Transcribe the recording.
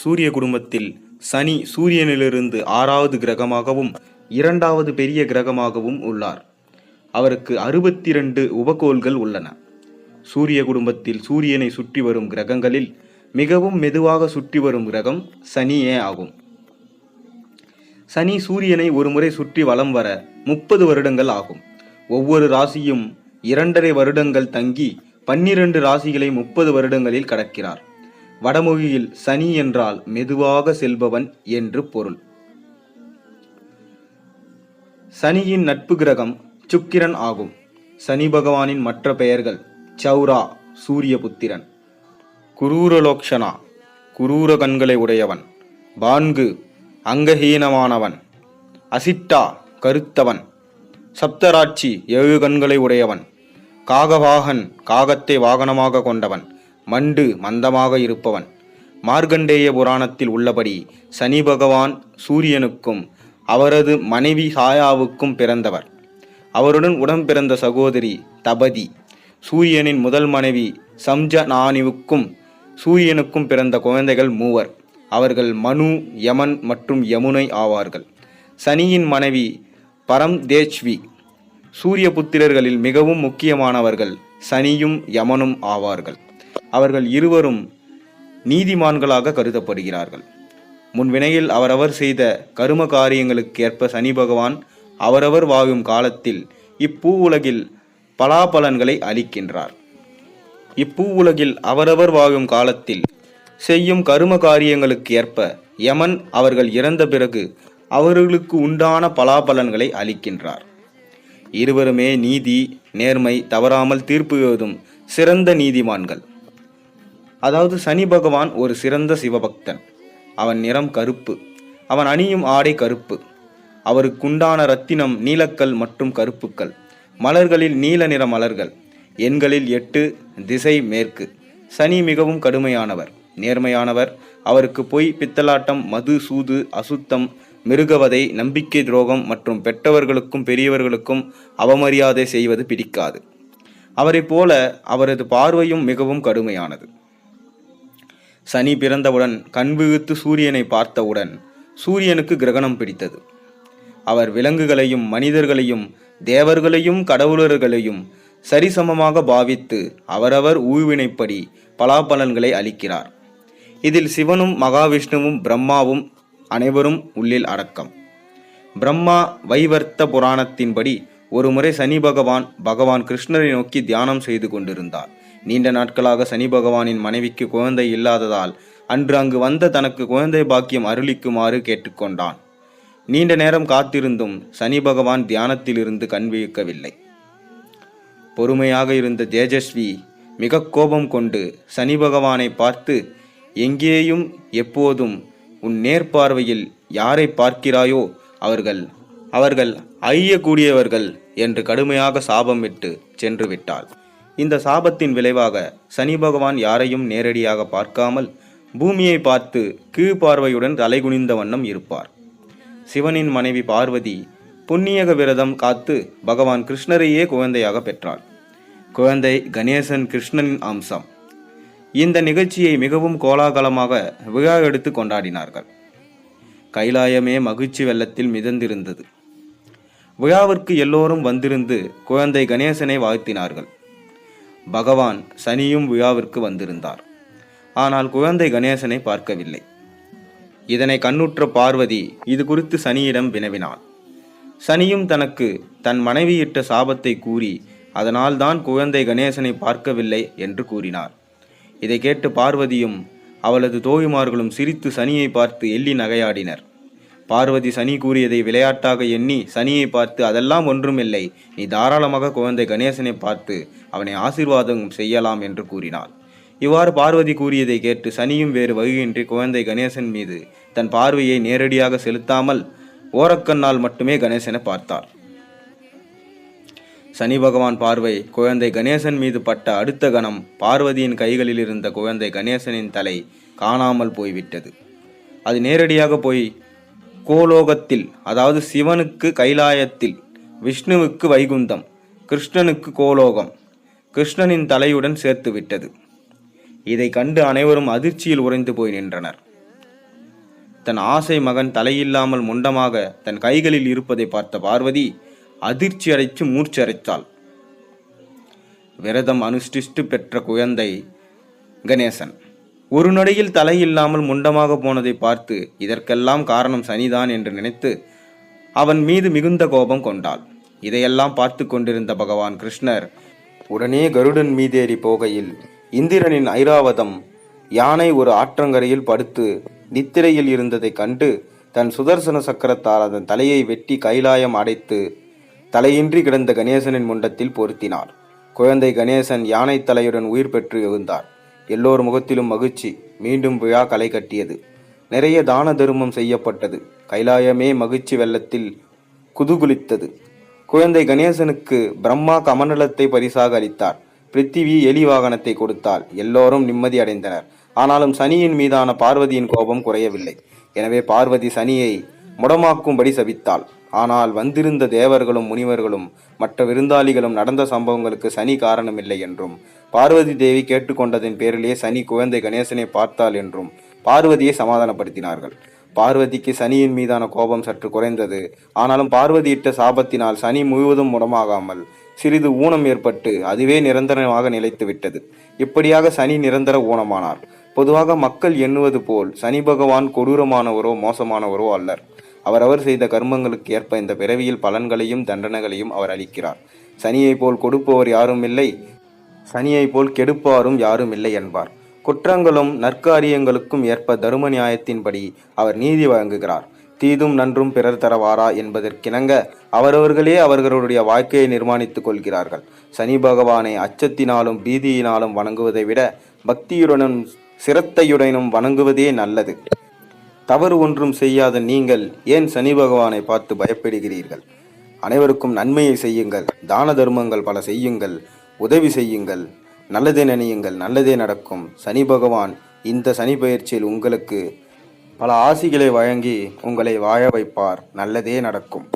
சூரிய குடும்பத்தில் சனி சூரியனிலிருந்து ஆறாவது கிரகமாகவும் இரண்டாவது பெரிய கிரகமாகவும் உள்ளார். அவருக்கு அறுபத்தி இரண்டு உபகோள்கள் உள்ளன. சூரிய குடும்பத்தில் சூரியனை சுற்றி வரும் கிரகங்களில் மிகவும் மெதுவாக சுற்றி வரும் கிரகம் சனியே ஆகும். சனி சூரியனை ஒருமுறை சுற்றி வலம் வர முப்பது வருடங்கள் ஆகும். ஒவ்வொரு ராசியும் இரண்டரை வருடங்கள் தங்கி பன்னிரண்டு ராசிகளை முப்பது வருடங்களில் கடக்கிறார். வடமொழியில் சனி என்றால் மெதுவாக செல்பவன் என்று பொருள். சனியின் நட்பு கிரகம் சுக்கிரன் ஆகும். சனி பகவானின் மற்ற பெயர்கள் சௌரா சூரியபுத்திரன். குரூரலோக்ஷனா குரூர கண்களை உடையவன். பான்கு அங்கஹீனமானவன். அசிட்டா கருத்தவன். சப்தராட்சி ஏழு கண்களை உடையவன். காகவாகன் காகத்தை வாகனமாக கொண்டவன். மண்டு மந்தமாக இருப்பவன். மார்க்கண்டேய புராணத்தில் உள்ளபடி சனி பகவான் சூரியனுக்கும் அவரது மனைவி சாயாவுக்கும் பிறந்தவர். அவருடன் உடன் பிறந்த சகோதரி தபதி. சூரியனின் முதல் மனைவி சம்ஜனானிவுக்கும் சூரியனுக்கும் பிறந்த குழந்தைகள் மூவர். அவர்கள் மனு யமன் மற்றும் யமுனை ஆவார்கள். சனியின் மனைவி பரம்தேஜ்வி சூரிய புத்திரர்களில் மிகவும் முக்கியமானவர்கள் சனியும் யமனும் ஆவார்கள். அவர்கள் இருவரும் நீதிமான்களாக கருதப்படுகிறார்கள். முன்வினையில் அவரவர் செய்த கரும காரியங்களுக்கு ஏற்ப சனி பகவான் அவரவர் வாழும் காலத்தில் இப்பூ உலகில் பலாபலன்களை அளிக்கின்றார். இப்பூ உலகில் அவரவர் வாழும் காலத்தில் செய்யும் கரும காரியங்களுக்கு ஏற்ப யமன் அவர்கள் இறந்த பிறகு அவர்களுக்கு உண்டான பலாபலன்களை அளிக்கின்றார். இருவருமே நீதி நேர்மை தவறாமல் தீர்ப்பு எழுதும் சிறந்த நீதிமான்கள். அதாவது சனி பகவான் ஒரு சிறந்த சிவபக்தன். அவன் நிறம் கருப்பு. அவன் அணியும் ஆடை கருப்பு. அவருக்குண்டான ரத்தினம் நீலக்கல் மற்றும் கருப்புக்கள். மலர்களில் நீல நிற மலர்கள். எண்களில் எட்டு திசை மேற்கு. சனி மிகவும் கடுமையானவர். நேர்மையானவர். அவருக்கு பொய் பித்தலாட்டம் மது சூது அசுத்தம் மிருகவதை நம்பிக்கை துரோகம் மற்றும் பெற்றவர்களுக்கும் பெரியவர்களுக்கும் அவமரியாதை செய்வது பிடிக்காது. அவரைப் போல அவரது பார்வையும் மிகவும் கடுமையானது. சனி பிறந்தவுடன் கண்விழித்து சூரியனை பார்த்தவுடன் சூரியனுக்கு கிரகணம் பிடித்தது. அவர் விலங்குகளையும் மனிதர்களையும் தேவர்களையும் கடவுளர்களையும் சரிசமமாக பாவித்து அவரவர் ஊழ்வினைப்படி பலாபலன்களை அளிக்கிறார். இதில் சிவனும் மகாவிஷ்ணுவும் பிரம்மாவும் அனைவரும் உள்ளில் அடக்கம். பிரம்மா வைவர்த்த புராணத்தின்படி ஒருமுறை சனி பகவான் பகவான் கிருஷ்ணரை நோக்கி தியானம் செய்து கொண்டிருந்தார். நீண்ட நாட்களாக சனி பகவானின் மனைவிக்கு குழந்தை இல்லாததால் அன்று அங்கு வந்த தனக்கு குழந்தை பாக்கியம் அருளிக்குமாறு கேட்டுக்கொண்டான். நீண்ட நேரம் காத்திருந்தும் சனி பகவான் தியானத்திலிருந்து கண் விழிக்கவில்லை. பொறுமையாக இருந்த தேஜஸ்வி மிக கோபம் கொண்டு சனி பகவானை பார்த்து எங்கேயும் எப்போதும் உன் நேர்பார்வையில் யாரை பார்க்கிறாயோ அவர்கள் அவர்கள் அழியக்கூடியவர்கள் என்று கடுமையாக சாபம் விட்டு சென்று விட்டாள். இந்த சாபத்தின் விளைவாக சனி பகவான் யாரையும் நேரடியாக பார்க்காமல் பூமியை பார்த்து கீழ்பார்வையுடன் தலைகுனிந்த வண்ணம் இருப்பார். சிவனின் மனைவி பார்வதி புண்ணியக விரதம் காத்து பகவான் கிருஷ்ணரையே குழந்தையாக பெற்றாள். குழந்தை கணேசன் கிருஷ்ணனின் அம்சம். இந்த நிகழ்ச்சியை மிகவும் கோலாகலமாக விழா எடுத்து கொண்டாடினார்கள். கைலாயமே மகிழ்ச்சி வெள்ளத்தில் மிதந்திருந்தது. விழாவிற்கு எல்லோரும் வந்திருந்து குழந்தை கணேசனை வாழ்த்தினார்கள். பகவான் சனியும் விழாவிற்கு வந்திருந்தார். ஆனால் குழந்தை கணேசனை பார்க்கவில்லை. இதனை கண்ணுற்ற பார்வதி இது குறித்து சனியிடம் வினவினாள். சனியும் தனக்கு தன் மனைவியிட்ட சாபத்தை கூறி அதனால்தான் குழந்தை கணேசனை பார்க்கவில்லை என்று கூறினார். இதை கேட்டு பார்வதியும் அவளது தோழிமார்களும் சிரித்து சனியை பார்த்து எள்ளி நகையாடினர். பார்வதி சனி கூறியதை விளையாட்டாக எண்ணி சனியை பார்த்து அதெல்லாம் ஒன்றுமில்லை. நீ தாராளமாக குழந்தை கணேசனை பார்த்து அவனை ஆசீர்வாதம் செய்யலாம் என்று கூறினாள். இவ்வாறு பார்வதி கூறியதை கேட்டு சனியும் வேறு வகையின்றி குழந்தை கணேசன் மீது தன் பார்வையை நேரடியாக செலுத்தாமல் ஓரக்கண்ணால் மட்டுமே கணேசனை பார்த்தார் சனி பகவான் பார்வை குழந்தை கணேசன் மீது பட்ட அடுத்த கணம் பார்வதியின் கைகளில் இருந்த குழந்தை கணேசனின் தலை காணாமல் போய்விட்டது. அது நேரடியாக போய் கோலோகத்தில் அதாவது சிவனுக்கு கைலாயத்தில் விஷ்ணுவுக்கு வைகுந்தம் கிருஷ்ணனுக்கு கோலோகம் கிருஷ்ணனின் தலையுடன் சேர்த்து விட்டது இதை கண்டு அனைவரும் அதிர்ச்சியில் உறைந்து போய் நின்றனர். தன் ஆசை மகன் தலையில்லாமல் முண்டமாக தன் கைகளில் இருப்பதை பார்த்த பார்வதி அதிர்ச்சி அடைச்சு மூர்ச்சரைத்தாள் விரதம் அனுஷ்டிஷ்டு பெற்ற குழந்தை கணேசன். ஒரு நொடியில் தலையில்லாமல் முண்டமாக போனதை பார்த்து இதற்கெல்லாம் காரணம் சனிதான் என்று நினைத்து அவன் மீது மிகுந்த கோபம் கொண்டாள். இதையெல்லாம் பார்த்து கொண்டிருந்த பகவான் கிருஷ்ணர் உடனே கருடன் மீதேறி போகையில் இந்திரனின் ஐராவதம் யானை ஒரு ஆற்றங்கரையில் படுத்து நித்திரையில் இருந்ததைக் கண்டு தன் சுதர்சன சக்கரத்தால் அதன் தலையை வெட்டி கைலாயம் அடைத்து தலையின்றி கிடந்த கணேசனின் முண்டத்தில் பொருத்தினார் குழந்தை கணேசன் யானை தலையுடன் உயிர் பெற்று எழுந்தார். எல்லோர் முகத்திலும் மகிழ்ச்சி. மீண்டும் விழா களை கட்டியது. நிறைய தான தருமம் செய்யப்பட்டது. கைலாயமே மகிழ்ச்சி வெள்ளத்தில் குதுகுலித்தது. குழந்தை கணேசனுக்கு பிரம்மா கமண்டலத்தை பரிசாக அளித்தார். பிருத்திவி எலி வாகனத்தை கொடுத்தால் எல்லோரும் நிம்மதி அடைந்தனர். ஆனாலும் சனியின் மீதான பார்வதியின் கோபம் குறையவில்லை. எனவே பார்வதி சனியை முடமாக்கும்படி சபித்தாள். ஆனால் வந்திருந்த தேவர்களும் முனிவர்களும் மற்ற விருந்தாளிகளும் நடந்த சம்பவங்களுக்கு சனி காரணமில்லை என்றும் பார்வதி தேவி கேட்டுக்கொண்டதின் பேரிலே சனி குழந்தை கணேசனை பார்த்தாள் என்றும் பார்வதியை சமாதானப்படுத்தினார்கள். பார்வதிக்கு சனியின் மீதான கோபம் சற்று குறைந்தது. ஆனாலும் பார்வதியிட்ட சாபத்தினால் சனி முழுவதும் முடமாகாமல் சிறிது ஊனம் ஏற்பட்டு அதுவே நிரந்தரமாக நிலைத்து விட்டது இப்படியாக சனி நிரந்தர ஊனமானார். பொதுவாக மக்கள் எண்ணுவது போல் சனி பகவான் கொடூரமானவரோ மோசமானவரோ அல்லர். அவரவர் செய்த கர்மங்களுக்கு ஏற்ப இந்த பிறவியில் பலன்களையும் தண்டனைகளையும் அவர் அளிக்கிறார். சனியைப் போல் கொடுப்பவர் யாரும் இல்லை. சனியைப் போல் கெடுப்பாரும் யாரும் இல்லை என்பார். குற்றங்களும் நற்காரியங்களுக்கும் ஏற்ப தரும நியாயத்தின்படி அவர் நீதி வழங்குகிறார். தீதும் நன்றும் பிறர் தரவாரா என்பதற்கிணங்க அவரவர்களே அவர்களுடைய வாழ்க்கையை நிர்மாணித்துக் கொள்கிறார்கள். சனி பகவானை அச்சத்தினாலும் பீதியினாலும் வணங்குவதை விட பக்தியுடனும் சிரத்தையுடனும் வணங்குவதே நல்லது. தவறு ஒன்றும் செய்யாத நீங்கள் ஏன் சனி பகவானை பார்த்து பயப்படுகிறீர்கள்? அனைவருக்கும் நன்மையை செய்யுங்கள். தான தர்மங்கள் பல செய்யுங்கள். உதவி செய்யுங்கள். நல்லதே நினையுங்கள். நல்லதே நடக்கும். சனி பகவான் இந்த சனி பயிற்சியில் உங்களுக்கு பல ஆசிகளை வழங்கி உங்களை வாழ வைப்பார். நல்லதே நடக்கும்.